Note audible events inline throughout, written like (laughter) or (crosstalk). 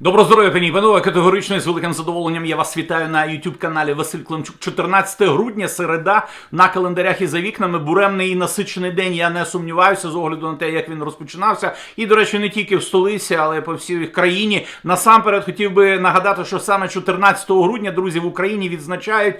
Добро здоров'я, пані і панове, категорично з великим задоволенням я вас вітаю на youtube каналі Василь Климчук. 14 грудня, середа, на календарях і за вікнами. Буремний і насичений день. Я не сумніваюся з огляду на те, як він розпочинався. І, до речі, не тільки в столиці, але й по всій країні. Насамперед хотів би нагадати, що саме 14 грудня друзі в Україні відзначають,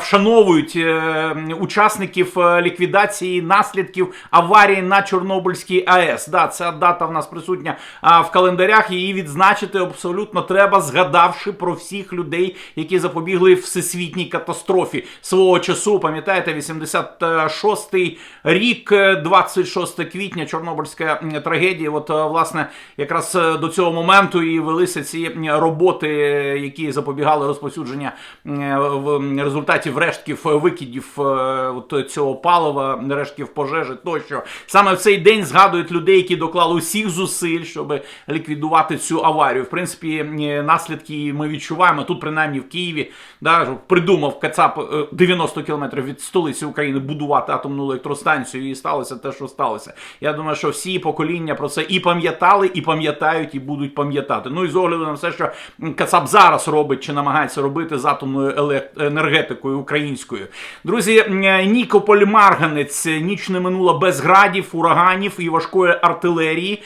вшановують е, учасників е, ліквідації наслідків аварії на Чорнобильській АЕС. Да, ця дата в нас присутня в календарях. Її відзначити абсолютно треба, згадавши про всіх людей, які запобігли всесвітній катастрофі свого часу. Пам'ятаєте, 86-й рік, е, 26 квітня, Чорнобильська трагедія. От е, власне якраз е, до цього моменту і велися ці роботи, е, які запобігали розповсюдження в м, результатів рештків е, викидів е, от цього палива, рештків пожежі тощо. Саме в цей день згадують людей, які доклали усіх зусиль, щоб ліквідувати цю аварію. В принципі, е, наслідки ми відчуваємо тут, принаймні в Києві, да, придумав Кацап е, 90 кілометрів від столиці України будувати атомну електростанцію, і сталося те, що сталося. Я думаю, що всі покоління про це і пам'ятали, і пам'ятають, і будуть пам'ятати. Ну і з огляду на все, що Кацап зараз робить чи намагається робити з атомною енергетикою українською. Друзі, е, Нікополь Марганець ніч не минула без градів, ураганів і важкої артилерії.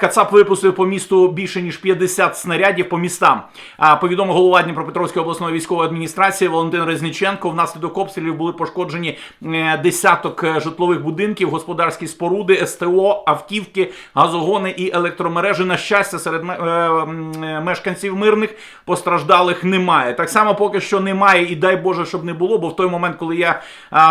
Кацап випустив по місту більше ніж 50 снарядів по містам. Повідомив голова Дніпропетровської обласної військової адміністрації Валентин Резніченко. Внаслідок обстрілів були пошкоджені е, десяток е, житлових будинків, господарські споруди, СТО, автівки, газогони і електромережі. На щастя, серед е, мешканців мирних постраждалих немає. Так само поки що немає, і дай Боже, щоб не було, бо в той момент, коли я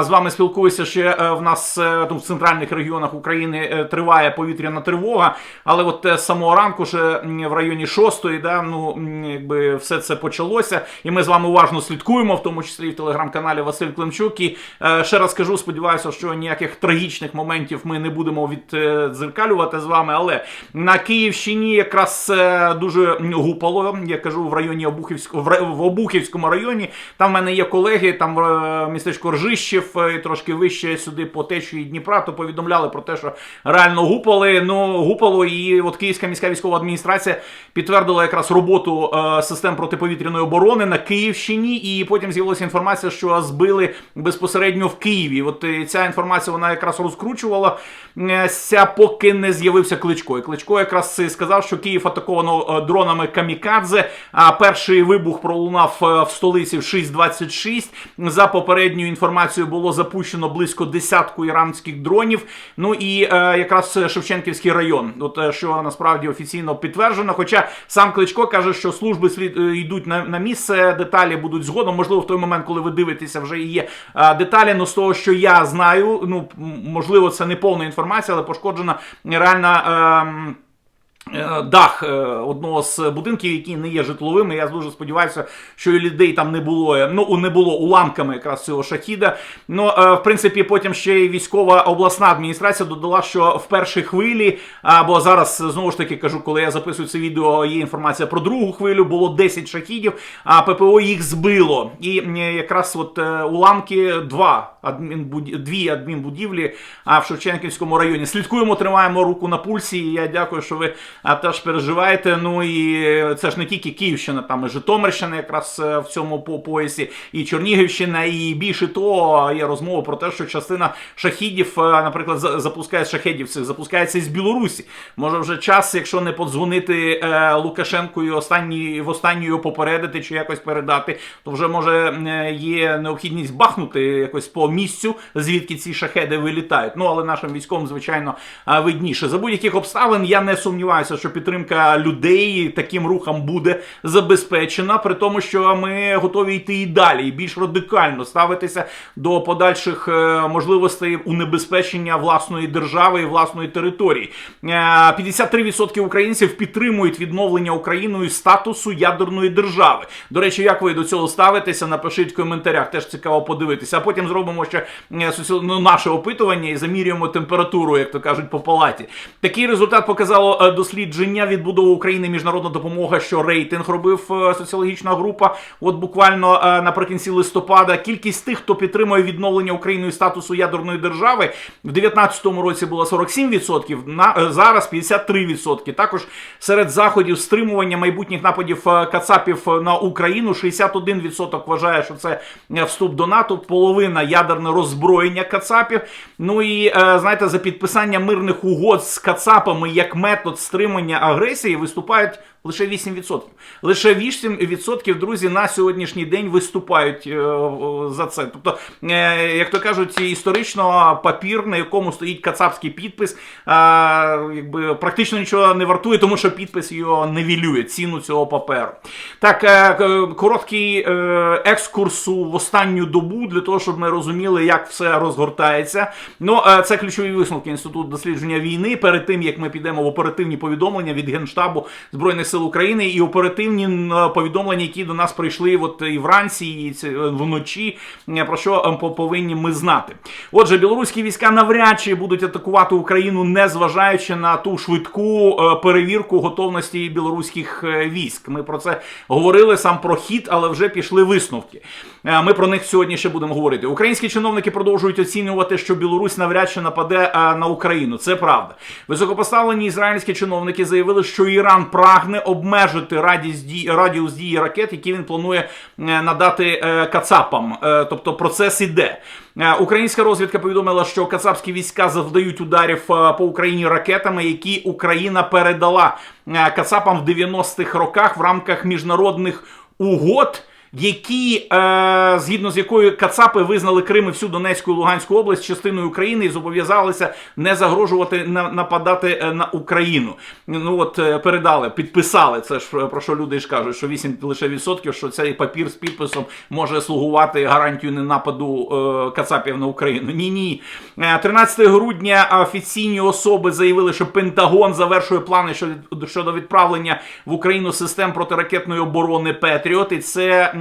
з вами спілкуюся, ще в нас тут в центральних регіонах України триває повітряна тривога. Але от самого ранку, ще в районі 6-ї, да, ну якби все це почалося, і ми з вами уважно слідкуємо, в тому числі і в телеграм-каналі Василь Климчук. І е, ще раз кажу, сподіваюся, що ніяких трагічних моментів ми не будемо віддзеркалювати з вами. Але на Київщині якраз е, дуже гупало. Я кажу в районі Обухівського в, Обухівському районі. Там в мене є колеги, там е, містечко Ржищів, е, трошки вище сюди по течії Дніпра, то повідомляли про те, що реально гупали. Ну гупало, і от Київська міська військова адміністрація підтвердила якраз роботу е, систем протиповітряної оборони на Київщині, і потім з'явилася інформація, що збили безпосередньо в Києві. От е, ця інформація вона якраз розкручувала е, поки не з'явився Кличко. І Кличко якраз сказав, що Київ атаковано дронами камікадзе. А перший вибух пролунав в столиці в 6.26. За попередньою інформацією було запущено близько десятку іранських дронів. Ну і якраз Шевченківський район, от що насправді офіційно підтверджено. Хоча сам Кличко каже, що служби слід е, йдуть на, на місце, деталі будуть згодом. Можливо, в той момент, коли ви дивитеся, вже і є деталі. Ну з того, що я знаю, ну можливо, це не повна інформація, але пошкоджена реальна. Е, Дах е, одного з будинків, які не є житловими. Я дуже сподіваюся, що і людей там не було. е, Ну не було уламками якраз цього шахіда. Ну е, в принципі, потім ще й військова обласна адміністрація додала, що в першій хвилі, або зараз знову ж таки кажу, коли я записую це відео, є інформація про другу хвилю. Було 10 шахідів, а ППО їх збило. І е, якраз от е, уламки два адмінбуді... дві адмінбудівлі в Шевченківському районі. Слідкуємо, тримаємо руку на пульсі. І я дякую, що ви а, теж переживаєте. Ну і це ж не тільки Київщина, там і Житомирщина, якраз е, в цьому по поясі, і Чернігівщина, і більше того, є розмова про те, що частина шахідів, е, наприклад, за- запускає шахедівців, запускається із Білорусі. Може вже час, якщо не подзвонити е, Лукашенку і останні в останню його попередити чи якось передати, то вже може є необхідність бахнути якось по місцю, звідки ці шахеди вилітають. Ну але нашим військовим, звичайно, видніше. За будь-яких обставин я не сумніваюся, що підтримка людей таким рухом буде забезпечена, при тому, що ми готові йти і далі, і більш радикально ставитися до подальших е, можливостей унебезпечення власної держави і власної території. Е, 53% українців підтримують відновлення Україною статусу ядерної держави. До речі, як ви до цього ставитеся? Напишіть в коментарях. Теж цікаво подивитися. А потім зробимо ще е, ну, наше опитування і замірюємо температуру, як то кажуть, по палаті. Такий результат показало е, дослідження дослідження відбудова України міжнародна допомога, що рейтинг робив е, соціологічна група. От буквально е, наприкінці листопада кількість тих, хто підтримує відновлення Україною статусу ядерної держави, в 19-му році була 47%, на е, зараз 53%. Також серед заходів стримування майбутніх нападів Кацапів на Україну 61% вважає, що це вступ до НАТО, половина ядерне роззброєння Кацапів. Ну і знаєте, за підписання мирних угод з Кацапами як метод стримання агресії виступають. Лише 8%. Лише 8%, друзі, на сьогоднішній день виступають е, за це. Тобто, е, як то кажуть, історично папір, на якому стоїть кацапський підпис, е, якби практично нічого не вартує, тому що підпис його невілює, ціну цього паперу. Так, короткий екскурс в останню добу для того, щоб ми розуміли, як все розгортається. Ну, це ключові висновки Інституту дослідження війни. Перед тим як ми підемо в оперативні повідомлення від Генштабу Збройних сил України і оперативні повідомлення, які до нас прийшли от і вранці, і е, вночі. е, Про що е, повинні ми знати? Отже, білоруські війська навряд чи будуть атакувати Україну, не зважаючи на ту швидку е, перевірку готовності білоруських е, військ. Ми про це говорили сам про хід, але вже пішли висновки. Е, Ми про них сьогодні ще будемо говорити. Українські чиновники продовжують оцінювати, що Білорусь навряд чи нападе е, на Україну. Це правда. Високопоставлені ізраїльські чиновники заявили, що Іран прагне обмежити радість дії, радіус дії ракет, які він планує е, надати е, Кацапам. Е, Тобто процес іде. Українська розвідка повідомила, що кацапські війська завдають ударів по Україні ракетами, які Україна передала Кацапам в 90-х роках в рамках міжнародних угод. Які е, згідно з якою Кацапи визнали Крим і всю Донецьку і Луганську область частиною України і зобов'язалися не загрожувати на, нападати е, на Україну. Ну от е, передали, підписали це ж е, про що люди ж кажуть, що 8 лише відсотків, що цей папір з підписом може слугувати гарантію ненападу е, Кацапів на Україну. Ні, ні. 13 грудня офіційні особи заявили, що Пентагон завершує плани щодо, відправлення в Україну систем протиракетної оборони Петріот. І це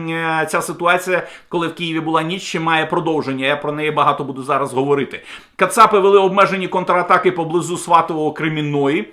ця ситуація, коли в Києві була ніч, ще має продовження. Я про неї багато буду зараз говорити. Кацапи вели обмежені контратаки поблизу Сватового Кремінної.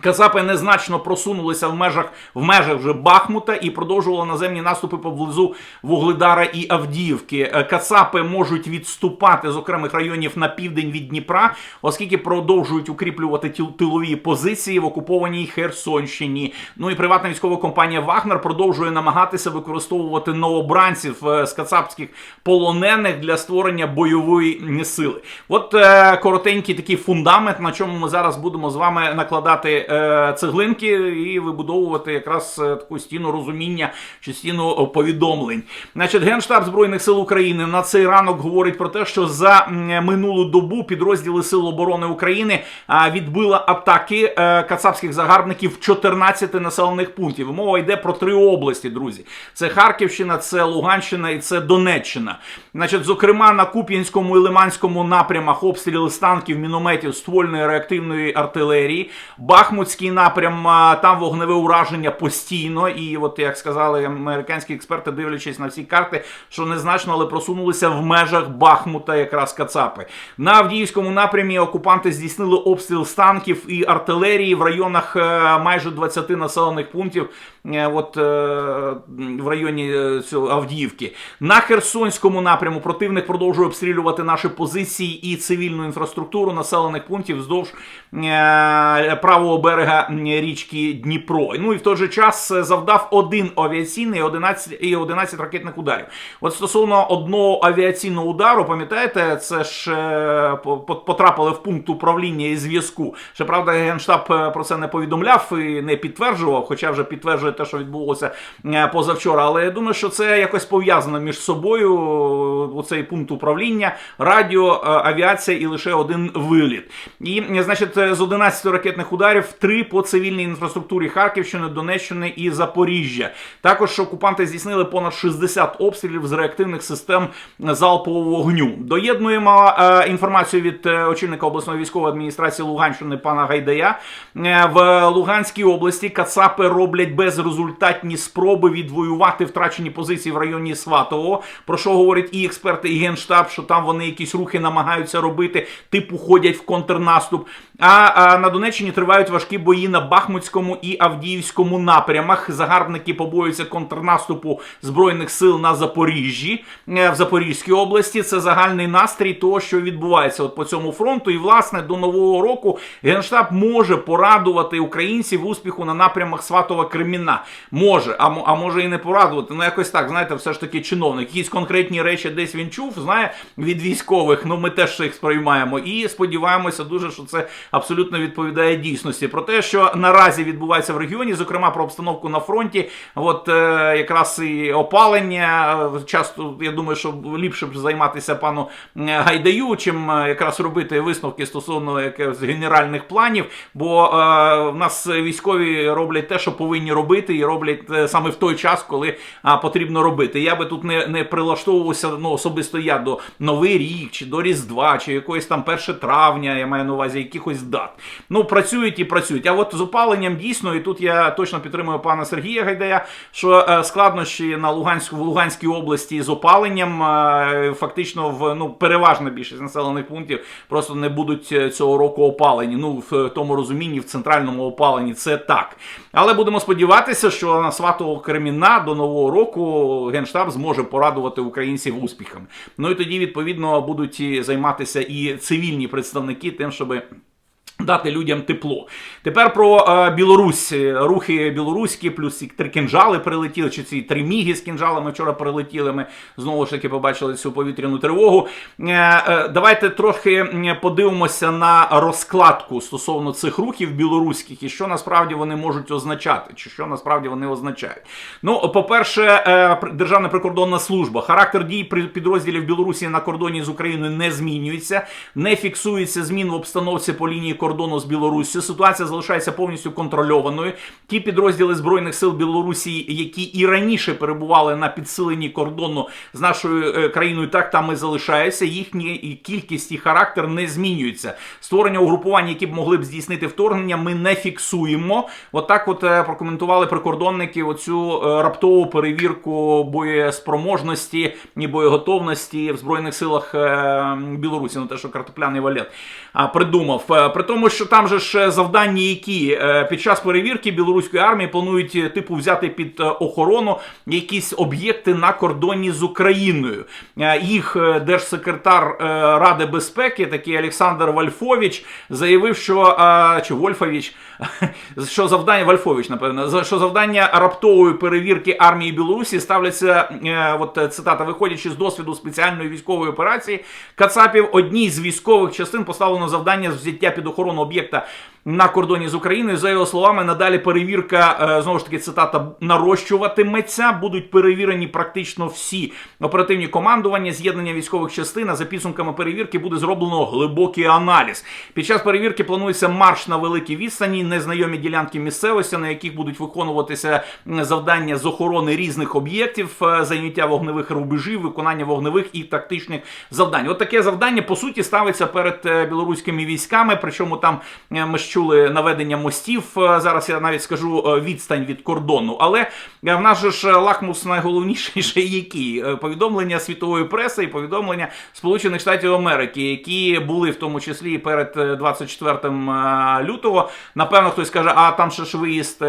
Казапи незначно просунулися в межах в межах вже Бахмута і продовжували наземні наступи поблизу Вугледара і Авдіївки. Е, Кацапи можуть відступати з окремих районів на південь від Дніпра, оскільки продовжують укріплювати тилові позиції в окупованій Херсонщині. Ну і приватна військова компанія Вагнер продовжує намагатися використовувати новобранців е, з кацапських полонених для створення бойової сили. От е, коротенький такий фундамент, на чому ми зараз будемо з вами накладати е, цеглинки і вибудовувати якраз е, таку стіну розуміння чи стіну повідомлень. Значить, Генштаб Збройних сил України на цей ранок говорить про те, що за минулу добу підрозділи Сил оборони України відбили атаки е, кацапських загарбників в 14 населених пунктів. Мова йде про три області, друзі. Це Харківщина, це Луганщина і це Донеччина. Значить, зокрема, на Куп'янському і Лиманському напрямах обстріли з танків, мінометів, ствольної реактивної артилерії. Бахмутський напрям, там вогневе ураження постійно. І от як сказали американські експерти, дивлячись на всі карти, що незначно, але просунулися в межах Бахмута якраз Кацапи. На Авдіївському напрямі окупанти здійснили обстріл з танків і артилерії в районах е, майже 20 населених пунктів. е, От е, в районі цього Авдіївки. На Херсонському напряму противник продовжує обстрілювати наші позиції і цивільну інфраструктуру населених пунктів вздовж е, правого берега річки Дніпро. Ну і в той же час е, завдав один авіаційний і 11, і 11 ракетних ударів. От стосовно одного авіаційного удару, пам'ятаєте, це ж е, по- по- потрапили в пункт управління і зв'язку. Ще правда, генштаб е, про це не повідомляв і не підтверджував, хоча вже підтверджує те, що відбулося позавчора. Але я думаю, що це якось пов'язано між собою. Оцей пункт управління, радіо, авіація і лише один виліт. І значить, з 11 ракетних ударів три по цивільній інфраструктурі Харківщини, Донеччини і Запоріжжя. Також окупанти здійснили понад 60 обстрілів з реактивних систем залпового вогню. Доєднуємо е, інформацію від е, очільника обласної військової адміністрації Луганщини пана Гайдая. Е, в Луганській області Кацапи роблять безрезультатні спроби відвоювати втрачені позиції в районі Сватового. Про що говорять і експерти, і генштаб, що там вони якісь рухи намагаються робити, типу ходять в контрнаступ. А, а на Донеччині тривають тривають важкі бої на Бахмутському і Авдіївському напрямах. Загарбники побоюються контрнаступу збройних сил на Запоріжжі е, в Запорізькій області. Це загальний настрій того, що відбувається от по цьому фронту. І власне до нового року генштаб може порадувати українців успіху на напрямах Сватова Креміна. Може, а, а може і не порадувати. Ну якось так, знаєте, все ж таки чиновник. Якісь конкретні речі десь він чув, знає від військових. Ну ми теж їх сприймаємо і сподіваємося дуже, що це абсолютно відповідає дійсності. Про те, що наразі відбувається в регіоні, зокрема про обстановку на фронті, от е, якраз і опалення. е, Часто я думаю, що ліпше б займатися пану Гайдаю, чим е, якраз робити висновки стосовно якихось генеральних планів. Бо е, в нас військові роблять те, що повинні робити, і роблять е, саме в той час, коли а, потрібно робити. Я би тут не, не прилаштовувався ну, особисто я до Новий рік, чи до Різдва, чи якоїсь там 1 травня, я маю на увазі якихось дат. Ну, працюють і працюють. А от з опаленням дійсно, і тут я точно підтримую пана Сергія Гайдая, що е, складнощі на Луганську в Луганській області з опаленням е, фактично в ну переважна більшість населених пунктів просто не будуть е, цього року опалені. Ну в тому розумінні, в центральному опаленні це так. Але будемо сподіватися, що на сватого Креміна до нового року генштаб зможе порадувати українців успіхами. Ну і тоді відповідно будуть займатися і цивільні представники тим, щоби. Дати людям тепло. Тепер про е, Білорусь. Рухи білоруські, плюс ці три кінжали прилетіли, чи ці три міги з кінжалами вчора прилетіли. Ми знову ж таки побачили цю повітряну тривогу. Е, е, давайте трохи подивимося на розкладку стосовно цих рухів білоруських і що насправді вони можуть означати, чи що насправді вони означають. Ну, по-перше, е, Державна прикордонна служба. Характер дій підрозділів Білорусі на кордоні з Україною не змінюється, не фіксується змін в обстановці по лінії кордону з Білоруссю. Ситуація залишається повністю контрольованою. Ті підрозділи збройних сил Білорусі, які і раніше перебували на підсиленні кордону з нашою е, країною, так там і залишаються. Їхня і кількість і характер не змінюються. Створення угрупувань, які б могли б здійснити вторгнення, ми не фіксуємо. Отак, от е, прокоментували прикордонники оцю е, раптову перевірку боєспроможності і боєготовності в збройних силах Білорусі. Ну те, що картопляний валет придумав. При тому, що там же ж завдання, які е, під час перевірки білоруської армії планують е, типу взяти під е, охорону якісь об'єкти на кордоні з Україною. Е, Їх е, держсекретар е, Ради безпеки, такий Олександр Вальфович, заявив, що е, чи Вольфович, (laughs) що завдання Вальфович, напевно, що завдання раптової перевірки армії Білорусі ставляться, е, от е, цитата, виходячи з досвіду спеціальної військової операції Кацапів, одній з військових частин поставлено завдання взяття під охорону об'єкта на кордоні з Україною. За його словами, надалі перевірка е, знову ж таки цитата нарощуватиметься. Будуть перевірені практично всі оперативні командування, з'єднання військових частин. За підсумками перевірки буде зроблено глибокий аналіз. Під час перевірки планується марш на великій відстані, незнайомі ділянки місцевості, на яких будуть виконуватися завдання з охорони різних об'єктів, е, зайняття вогневих рубежів, виконання вогневих і тактичних завдань. От таке завдання по суті ставиться перед е, білоруськими військами. Причому там ми чули наведення мостів. е, Зараз я навіть скажу е, відстань від кордону. Але е, в нас же ж лакмус найголовніший (laughs) ще який Е, повідомлення світової преси і повідомлення Сполучених Штатів Америки, які були в тому числі перед е, 24 е, лютого. Напевно, хтось каже, а там ще ж виїзд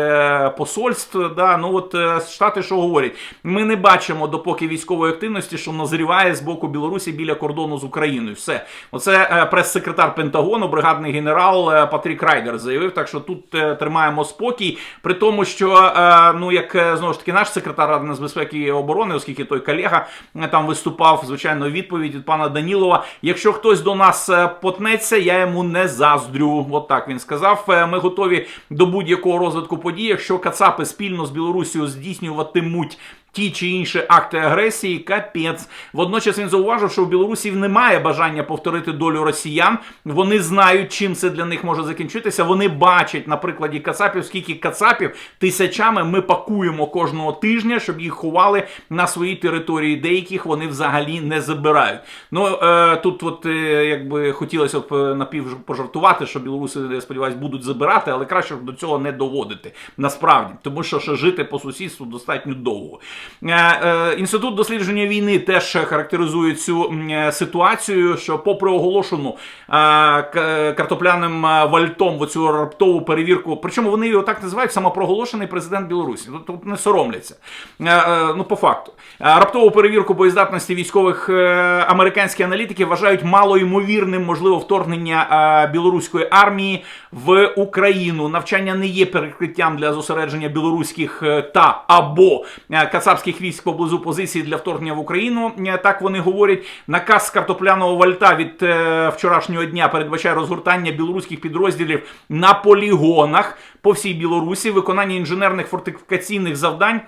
посольств. Да? Ну от Штати що говорять? Ми не бачимо допоки військової активності, що назріває з боку Білорусі біля кордону з Україною. Все, оце прес-секретар Пентагону, бригадний генерал Патрік Райдер заявив. Так що тут е, тримаємо спокій, при тому, що е, ну як е, знову ж таки наш секретар Ради нацбезпеки і оборони, оскільки той колега там виступав, звичайно, відповідь від пана Данілова. Якщо хтось до нас потнеться, я йому не заздрю. От так він сказав. Ми готові до будь-якого розвитку подій, якщо Кацапи спільно з Білорусією здійснюватимуть. Ті чи інші акти агресії, капець. Водночас він зауважив, що у білорусів немає бажання повторити долю росіян. Вони знають, чим це для них може закінчитися. Вони бачать на прикладі Кацапів, скільки Кацапів тисячами ми пакуємо кожного тижня, щоб їх ховали на своїй території. Деяких вони взагалі не забирають. Ну е, тут, от е, якби хотілося б е, напів пожартувати, що білоруси, я сподіваюся, будуть забирати, але краще до цього не доводити насправді, тому що ще жити по сусідству достатньо довго. Е, е, Інститут дослідження війни теж характеризує цю е, ситуацію, що попри оголошену картопляним вальтом в оцю раптову перевірку, причому вони його так називають самопроголошений президент Білорусі. Тут, не соромляться. Ну, по факту, раптову перевірку боєздатності військових американські аналітики вважають малоймовірним, можливо, вторгнення білоруської армії в Україну. Навчання не є перекриттям для зосередження білоруських та або е, кацапських військ поблизу позиції для вторгнення в Україну. Е, Так вони говорять. Наказ картопляного вальта від е, вчорашнього дня передбачає розгортання білоруських підрозділів на полігонах по всій Білорусі, виконання інженерних фортифікаційних завдань.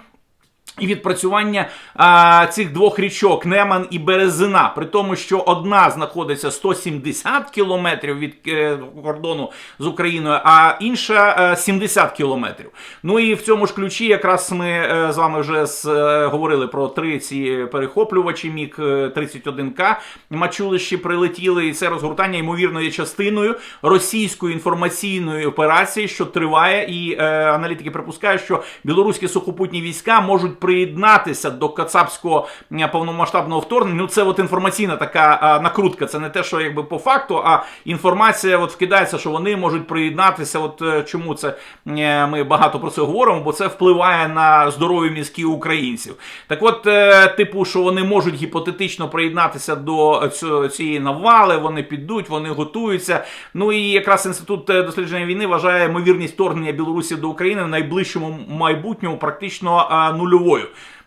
І відпрацювання а, цих двох річок Неман і Березина, при тому, що одна знаходиться 170 кілометрів від е, кордону з Україною, а інша е, 70 кілометрів. Ну і в цьому ж ключі, якраз ми е, з вами вже з, е, говорили про три ці перехоплювачі міг 31К мачулищі прилетіли, і це розгортання ймовірно є частиною російської інформаційної операції, що триває, і е, аналітики припускають, що білоруські сухопутні війська можуть приєднатися до кацапського повномасштабного вторгнення. Ну це от інформаційна така накрутка. Це не те, що якби по факту, а інформація от вкидається, що вони можуть приєднатися. От е, чому це е, ми багато про це говоримо, бо це впливає на здорові мізки українців. Так, от, е, типу, що вони можуть гіпотетично приєднатися до цієї навали, вони підуть, вони готуються. Ну і якраз інститут дослідження війни вважає ймовірність вторгнення Білорусі до України в найближчому майбутньому практично нульовою.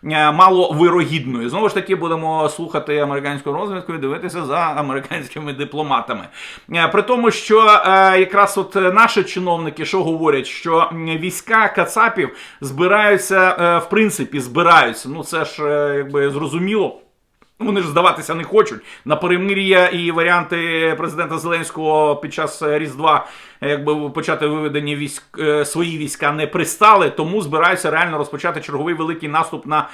Е, Маловирогідною. Знову ж таки, будемо слухати американську розвідку і дивитися за американськими дипломатами. Е, При тому, що е, якраз от наші чиновники що говорять, що війська Кацапів збираються, в принципі, збираються. Ну це ж якби зрозуміло. Вони ж здаватися не хочуть. На перемир'я і варіанти президента Зеленського під час Різдва якби почати виведення військ е, свої війська не пристали, тому збираються реально розпочати черговий великий наступ на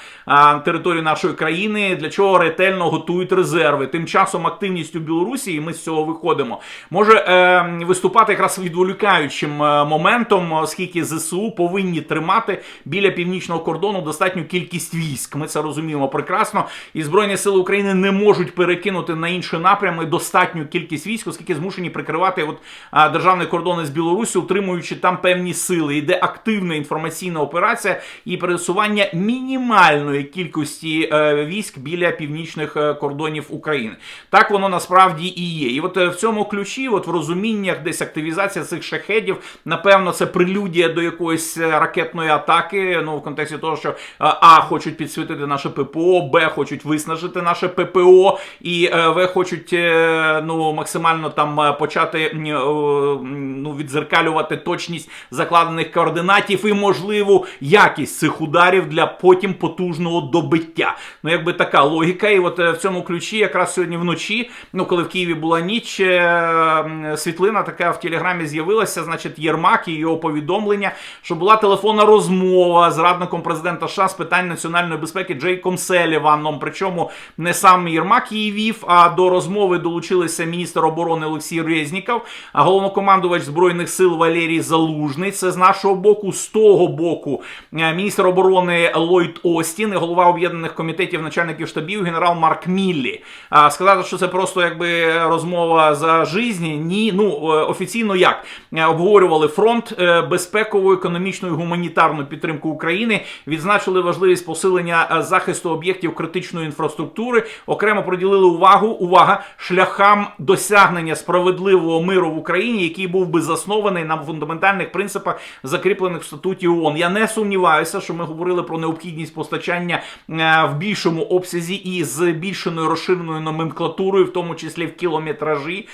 територію нашої країни, для чого ретельно готують резерви. Тим часом активність у Білорусі, і ми з цього виходимо, може е, виступати якраз відволікаючим е, моментом, оскільки ЗСУ повинні тримати біля північного кордону достатню кількість військ. Ми це розуміємо прекрасно. І Збройні сили України не можуть перекинути на інші напрями достатню кількість військ, оскільки змушені прикривати от, державний кордон із Білорусі, утримуючи там певні сили. Йде активна інформаційна операція і пересування мінімальної кількості е, військ біля північних е, кордонів України. Так воно насправді і є. І от е, в цьому ключі, от в розуміннях, десь активізація цих шахедів, напевно, це прелюдія до якоїсь ракетної атаки. Ну в контексті того, що а хочуть підсвітити наше ППО, Б хочуть виснажити наше ППО, і В хочуть ну максимально там почати ну відзеркалювати точність закладених координатів і можливу якість цих ударів для потім потужного добиття. Ну якби така логіка. І от е, в цьому ключі, якраз сьогодні вночі, ну коли в Києві була ніч, е, світлина така в телеграмі з'явилася. Значить, Єрмак і його повідомлення, що була телефонна розмова з радником президента США з питань національної безпеки Джейком Селіваном. Причому не сам Єрмак її вів, а до розмови долучилися міністр оборони Олексій Резніков, а головнокомандувач збройних сил Валерій Залужний. Це з нашого боку, з того боку, е, міністр оборони Ллойд Остін і голова об'єднаних комітетів начальників штабів генерал Марк Міллі. Сказати, що це просто якби розмова за жизнь, ні. Ну е, офіційно як Е, обговорювали фронт безпекову, економічну і гуманітарну підтримку України, відзначили важливість посилення захисту об'єктів критичної інфраструктури. Окремо приділили увагу увага шляхам досягнення справедливого миру в Україні, який був би заснований на фундаментальних принципах, закріплених в статуті ООН. Я не сумніваюся, що ми говорили про необхідність постачання е, в більшому обсязі і з збільшеною розширеною номенклатурою, в тому числі в кілометражі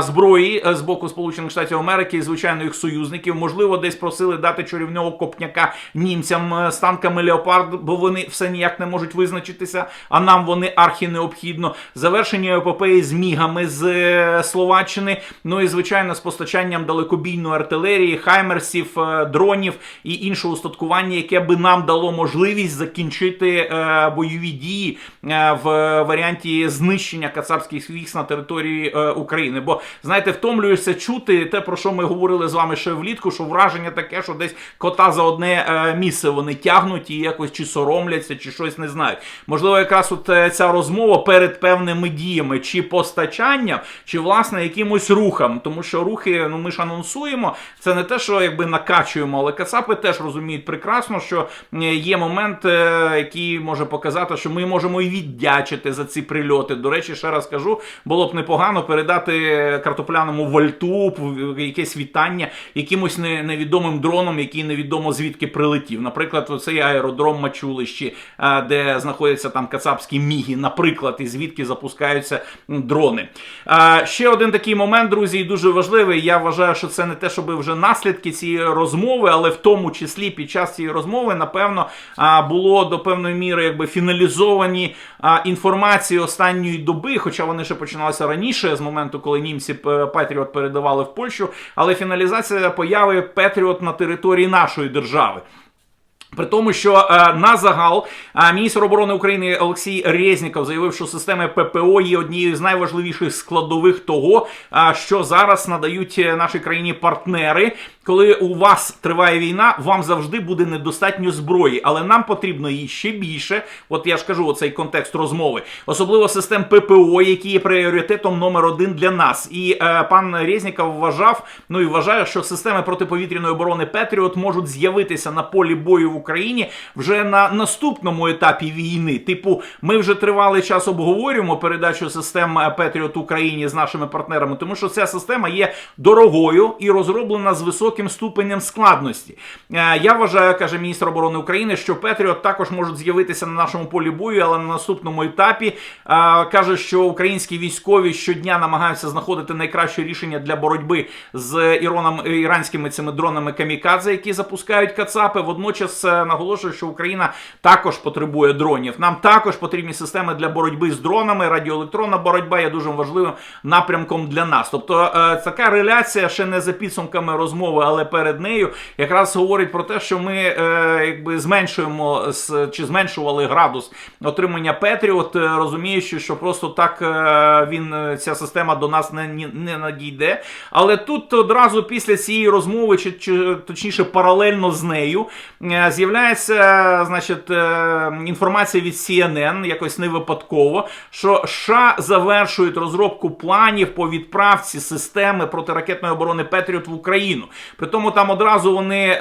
зброї е, з боку Сполучених Штатів Америки і звичайно їх союзників. Можливо, десь просили дати чарівного копняка німцям е, з танками Леопард, бо вони все ніяк не можуть визначитися. А нам вони архі необхідно. Завершення епопеї з мігами з Словаччини. Ну і звичайно, з постачання постачанням далекобійної артилерії, хаймерсів, е, дронів і іншого устаткування, яке би нам дало можливість закінчити е, бойові дії е, в варіанті знищення кацапських військ на території України. Бо знаєте, втомлюєшся чути те, про що ми говорили з вами ще влітку, що враження таке, що десь кота за одне місце вони тягнуть і якось чи соромляться, чи щось не знають. Можливо, якраз от ця розмова перед певними діями, чи постачанням, чи власне якимось рухом. Тому що рухи, ну ми ж анонсуємо, це не те, що якби накачуємо, але кацапи теж розуміють прекрасно, що є момент, е, який може показати, що ми можемо і віддячити за ці прильоти. До речі, ще раз кажу, було б непогано передати картопляному вальту якесь вітання якимось невідомим дроном, який невідомо звідки прилетів. Наприклад, оцей аеродром Мачулищі, е, де знаходяться там кацапські міги, наприклад, і звідки запускаються дрони. Е, Ще один такий момент, друзі, і дуже важливий. Я вважаю, що це не те, щоб вже наслідки цієї розмови, але в тому числі під час цієї розмови, напевно, було до певної міри якби фіналізовані інформації останньої доби, хоча вони ще починалися раніше, з моменту, коли німці Патріот Петріот передавали в Польщу, але фіналізація появи Петріот на території нашої держави. При тому, що е, на загал е, міністр оборони України Олексій Резніков заявив, що системи ППО є однією з найважливіших складових того, е, що зараз надають е, нашій країні партнери. Коли у вас триває війна, вам завжди буде недостатньо зброї, але нам потрібно її ще більше. От я ж кажу, оцей контекст розмови, особливо систем ППО, які є пріоритетом номер один для нас. І е, пан Резніков вважав, ну і вважає, що системи протиповітряної оборони Петріот можуть з'явитися на полі бою в Україні вже на наступному етапі війни. Типу, ми вже тривалий час обговорюємо передачу систем е, Петріот Україні з нашими партнерами, тому що ця система є дорогою і розроблена з високим ступенем складності. Е, Я вважаю, каже міністр оборони України, що Петріот також можуть з'явитися на нашому полі бою, але на наступному етапі е, каже, що українські військові щодня намагаються знаходити найкраще рішення для боротьби з іроном, іранськими цими дронами камікадзе, які запускають кацапи. Водночас е, наголошує, що Україна також потребує дронів. Нам також потрібні системи для боротьби з дронами. Радіоелектронна боротьба є дуже важливим напрямком для нас. Тобто така реляція ще не за підсумками розмови, але перед нею якраз говорить про те, що ми е, якби зменшуємо чи зменшували градус отримання Петріот, е, розуміючи, що просто так е, він е, ця система до нас не, не надійде. Але тут одразу після цієї розмови, чи, чи точніше паралельно з нею, е, з'являється значить, е, інформація від CNN, якось не випадково, що США завершують розробку планів по відправці системи протиракетної оборони Петріот в Україну. При тому там одразу вони е,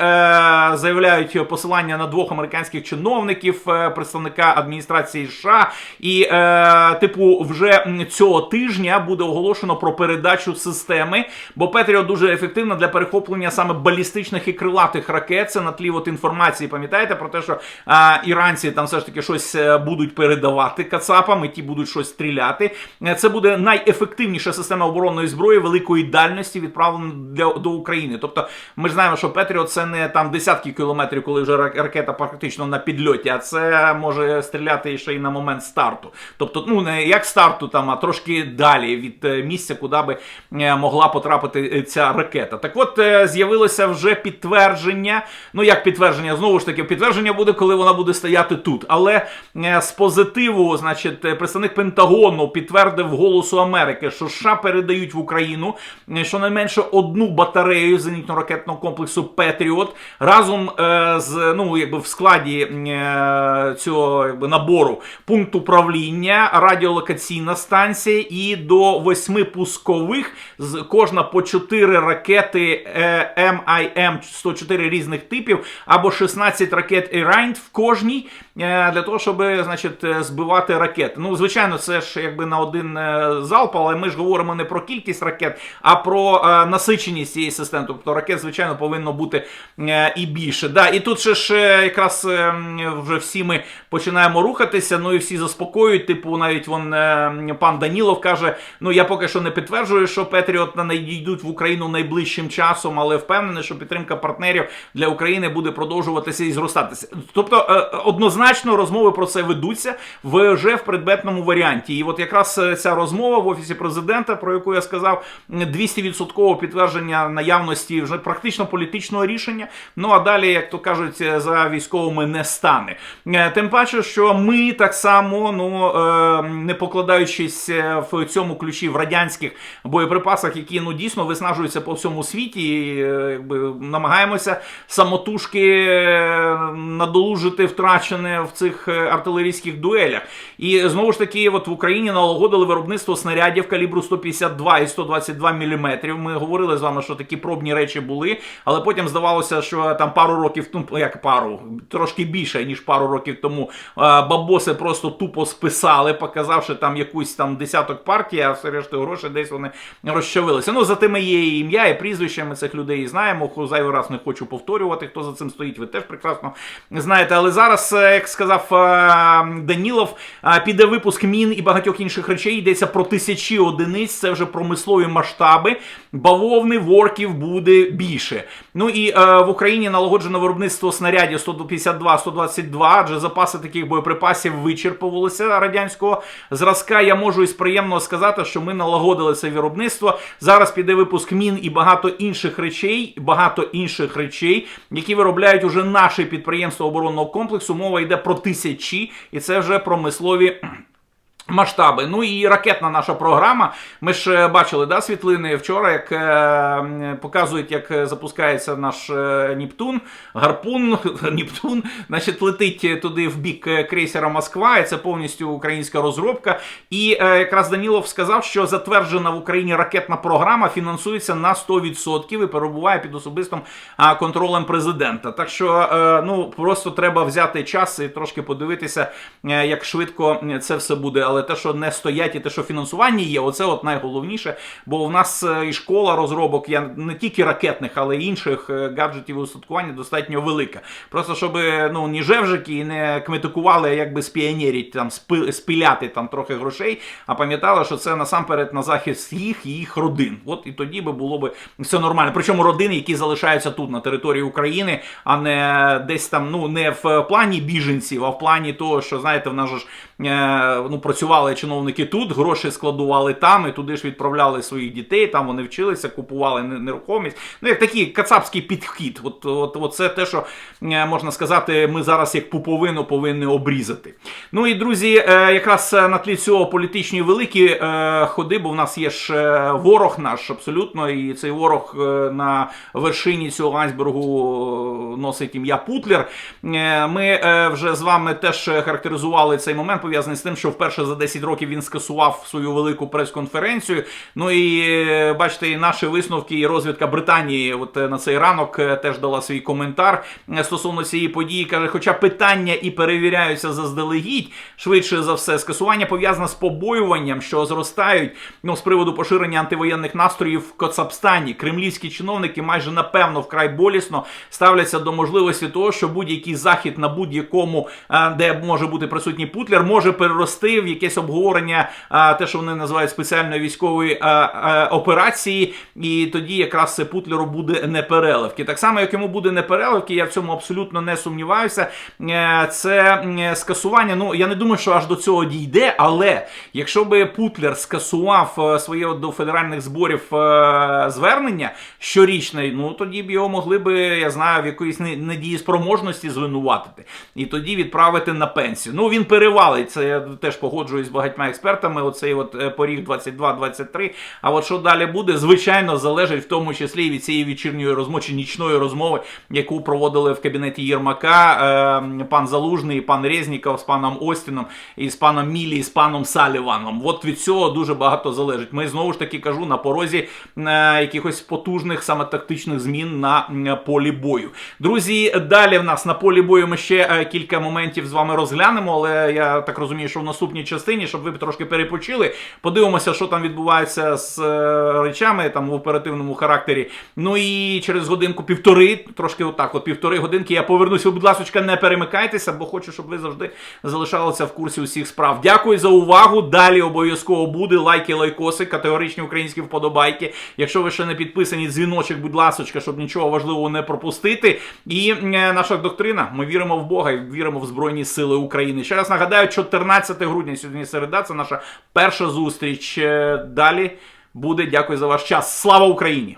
заявляють посилання на двох американських чиновників, е, представника адміністрації США, і е, типу, вже цього тижня буде оголошено про передачу системи, бо Петріот дуже ефективна для перехоплення саме балістичних і крилатих ракет. Це на тлі от інформації. Пам'ятаєте про те, що е, іранці там все ж таки щось е, будуть передавати кацапам, і ті будуть щось стріляти. Е, Це буде найефективніша система оборонної зброї великої дальності, відправлена для до України. Тобто, ми ж знаємо, що Петріот це не там десятки кілометрів, коли вже ракета практично на підльоті, а це може стріляти ще й на момент старту. Тобто, ну не як старту, там, а трошки далі від е, місця, куди би е, могла потрапити е, ця ракета. Так от з'явилося вже підтвердження. Ну як підтвердження? Знову ж таки, підтвердження буде, коли вона буде стояти тут. Але з позитиву, значить, представник Пентагону підтвердив голосу Америки, що США передають в Україну щонайменше одну батарею зенітно-ракетного комплексу Петріот разом е, з ну якби в складі е, цього якби набору пункт управління, радіолокаційна станція і до восьми пускових з кожна по чотири ракети е, MIM 104 різних типів або 16 ракет Ірант в кожній е, для того, щоб значить е, збивати ракети. Ну звичайно, це ж якби на один е, залп, але ми ж говоримо не про кількість ракет, а про е, насиченість цієї системи. Тобто ракет, звичайно, повинно бути е, і більше. Да, і тут ще ж е, якраз е, вже всі ми починаємо рухатися. Ну і всі заспокоюють. Типу, навіть вон е, пан Данілов каже: ну я поки що не підтверджую, що Петріот надійдуть в Україну найближчим часом, але впевнений, що підтримка партнерів для України буде продовжуватися і зростатися. Тобто, однозначно розмови про це ведуться вже в предметному варіанті. І от якраз ця розмова в офісі президента, про яку я сказав, 200% підтвердження наявності вже практично політичного рішення. Ну а далі, як то кажуть, е, за військовими не стане. Е, Тим паче, що ми так само, ну е, не покладаючись в цьому ключі в радянських боєприпасах, які ну дійсно виснажуються по всьому світі, і, якби намагаємося самотужки надолужити втрачене в цих артилерійських дуелях. І знову ж таки, от в Україні налагодили виробництво снарядів калібру 152 і 122 мм. Ми говорили з вами, що такі пробні речі були, але потім здавалося, що там пару років, ну як пару, трошки більше ніж пару років тому, е, бабоси просто тупо списали, показавши там якусь там десяток партій, а все решти гроші десь вони розчавилися. Ну за тими є і ім'я, і прізвища. Ми цих людей знаємо. Зайвий раз не хочу повторювати, хто за цим стоїть. Ви теж прекрасно знаєте. Але зараз, е, як сказав е, Данілов, піде випуск мін і багатьох інших речей. Йдеться про тисячі одиниць. Це вже промислові масштаби. Бавовни ворків буде більше. Ну і е, в Україні налагоджено виробництво снарядів 152-122, адже запаси таких боєприпасів вичерпувалися радянського зразка. Я можу із приємного сказати, що ми налагодили це виробництво. Зараз піде випуск мін і багато інших речей, багато інших речей, які виробляють уже наші підприємства оборонного комплексу. Мова йде про тисячі, і це вже промислові. Масштаби. Ну і ракетна наша програма. Ми ж е, бачили да, світлини вчора, як е, показують, як е, запускається наш е, Нептун, гарпун, (laughs) Нептун, значить, летить туди в бік е, крейсера Москва, і це повністю українська розробка. І е, якраз Данілов сказав, що затверджена в Україні ракетна програма фінансується на 100% і перебуває під особистим а, контролем президента. Так що е, ну просто треба взяти час і трошки подивитися, е, як швидко це все буде. Але те, що не стоять, і те, що фінансування є, оце от найголовніше. Бо в нас е, і школа розробок я не тільки ракетних, але й інших е, гаджетів і устаткування достатньо велика. Просто щоб ну ні жевжики не кметикували, якби спіонеріть, там спиляти там трохи грошей, а пам'ятали, що це насамперед на захист їх і їх родин. От і тоді би було би все нормально. Причому родини, які залишаються тут на території України, а не десь там, ну не в плані біженців, а в плані того, що знаєте, в нас ж е, ну працювали чиновники тут, гроші складували там, і туди ж відправляли своїх дітей. Там вони вчилися, купували нерухомість. Ну як такий кацапський підхід. От, от, от це те, що е, можна сказати, ми зараз як пуповину повинні обрізати. Ну і друзі, е, якраз на тлі цього політичні великі е, ходи, бо в нас є ж е, ворог наш абсолютно, і цей ворог е, на вершині цього айсбергу е, носить ім'я Путлер. Е, Ми е, вже з вами теж характеризували цей момент, пов'язаний з тим, що вперше за 10 років він скасував свою велику прес-конференцію. Ну і е, бачите, і наші висновки, і розвідка Британії, от е, на цей ранок е, теж дала свій коментар стосовно цієї події. каже, хоча питання і перевіряються заздалегідь, швидше за все, скасування пов'язане з побоюванням, що зростають ну, з приводу поширення антивоєнних настроїв в Коцапстані. Кремлівські чиновники майже напевно вкрай болісно ставляться до можливості того, що будь-який захід на будь-якому, де може бути присутній Путлер, може перерости в якесь обговорення, те, що вони називають спеціальної військової операції, і тоді якраз це Путлеру буде непереливки. Так само, як йому буде непереливки, я в цьому абсолютно не сумніваюся. Е, Це скасування. Ну я не думаю, що аж до цього дійде, але якщо би Путлер скасував е, своє до федеральних зборів е, звернення щорічне, ну тоді б його могли би, я знаю, в якоїсь недієспроможності звинуватити і тоді відправити на пенсію. Ну він перевалить. Це я теж погоджуюсь з багатьма експертами. Оцей от е, поріг 22-23. А от що далі буде, звичайно, залежить в тому числі і від цієї вечірньої розмови чи нічної розмови, яку проводили в кабінеті Єрмака е, пан Залужний, пан Резніков з паном Остіном, і з паном Мілі, і з паном Саліваном. От від цього дуже багато залежить. Ми знову ж таки кажу на порозі е, якихось потужних саме тактичних змін на полі бою. Друзі, далі в нас на полі бою ми ще е, кілька моментів з вами розглянемо, але я так розумію, що в наступній частині частині, щоб ви трошки перепочили. Подивимося, що там відбувається з е, речами там в оперативному характері. Ну і через годинку-півтори, трошки отак, от півтори годинки я повернуся. Будь ласка, не перемикайтеся, бо хочу, щоб ви завжди залишалися в курсі усіх справ. Дякую за увагу. Далі обов'язково буде лайки, лайкоси, категоричні українські вподобайки. Якщо ви ще не підписані, дзвіночок, будь ласка, щоб нічого важливого не пропустити. І е, наша доктрина: ми віримо в Бога і віримо в Збройні Сили України. Ще раз нагадаю, 14 грудня сьогодні середа. Це наша перша зустріч. Е, далі буде. Дякую за ваш час. Слава Україні!